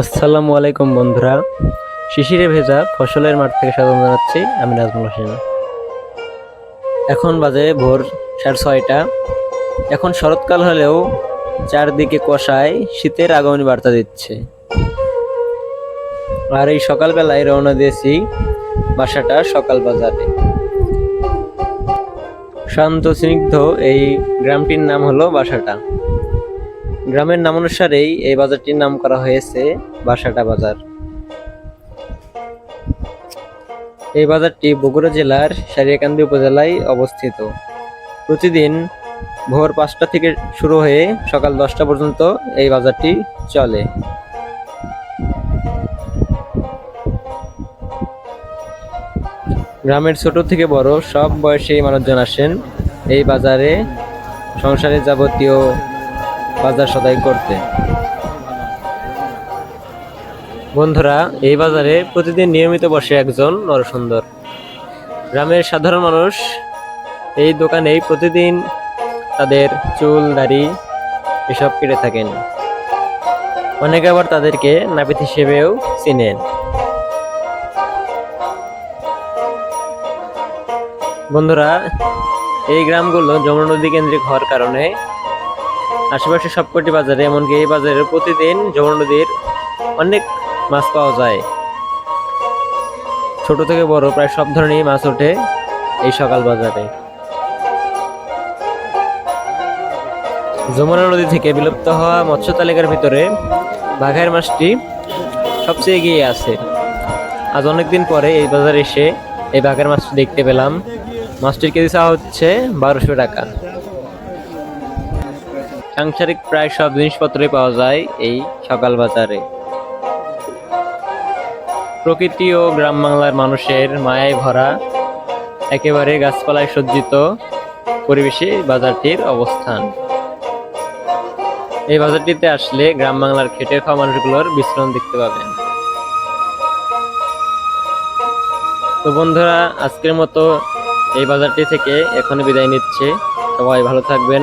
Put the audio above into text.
আসসালামু আলাইকুম বন্ধুরা। শিশিরে ভেজা ফসলের মাঠ থেকে স্বাগত জানাচ্ছি। আমি নাজমুল হোসেন। এখন বাজে ভোর সাড়ে ছয়টা। এখন শরৎকাল হলেও চারদিকে কষায় শীতের আগমনী বার্তা দিচ্ছে। আর এই সকালবেলায় রওনা দিয়েছি বাসাটা সকাল বাজারে। শান্ত স্নিগ্ধ এই গ্রামটির নাম হলো বাসাটা। গ্রামের নাম অনুসারেই এই বাজারটির নাম করা হয়েছে বাসাটা বাজার। এই বাজারটি বগুড়া জেলার সারিয়াকান্দি উপজেলায় অবস্থিত। প্রতিদিন ভোর পাঁচটা থেকে শুরু হয়ে সকাল দশটা পর্যন্ত এই বাজারটি চলে। গ্রামের ছোট থেকে বড় সব বয়সী মানুষজন আসেন এই বাজারে। সংসারের যাবতীয় বাজার সদাই করতে। বন্ধুরা, এই বাজারে প্রতিদিন নিয়মিত বসে একজন নরসুন্দর। গ্রামের সাধারণ মানুষ এই দোকানেই প্রতিদিন তাদের চুল, দাড়ি এসব কেটে থাকেন। অনেকে আবার তাদেরকে নাপিত হিসেবেও চিনেন। বন্ধুরা, এই গ্রামগুলো যমুনা নদী কেন্দ্রিক হওয়ার কারণে আশেপাশে সবকটি বাজারে, এমনকি এই বাজারে প্রতিদিন যমুনা নদীর অনেক মাছ পাওয়া যায়। ছোট থেকে বড় প্রায় সব ধরনেরই মাছ ওঠে এই সকাল বাজারে। যমুনা নদী থেকে বিলুপ্ত হওয়া মৎস্য তালিকার ভিতরে বাঘের মাছটি সবচেয়ে এগিয়ে আছে। আজ অনেকদিন পরে এই বাজারে এসে এই বাঘের মাছটি দেখতে পেলাম। মাছটির কেজি চাওয়া হচ্ছে বারোশো টাকা। সাংসারিক প্রায় সব জিনিসপত্রই পাওয়া যায় এই সকাল বাজারে। প্রকৃতি ও গ্রাম বাংলার মানুষের মায়ায় ভরা, একেবারে গাছপালায় সজ্জিত পরিবেশে বাজারটির অবস্থান। এই বাজারটিতে আসলে গ্রাম বাংলার খেটে খাওয়া মানুষগুলোর বিশ্রাম দেখতে পাবেন। তো বন্ধুরা, আজকের মতো এই বাজারটি থেকে এখন বিদায় নিচ্ছে। সবাই ভালো থাকবেন।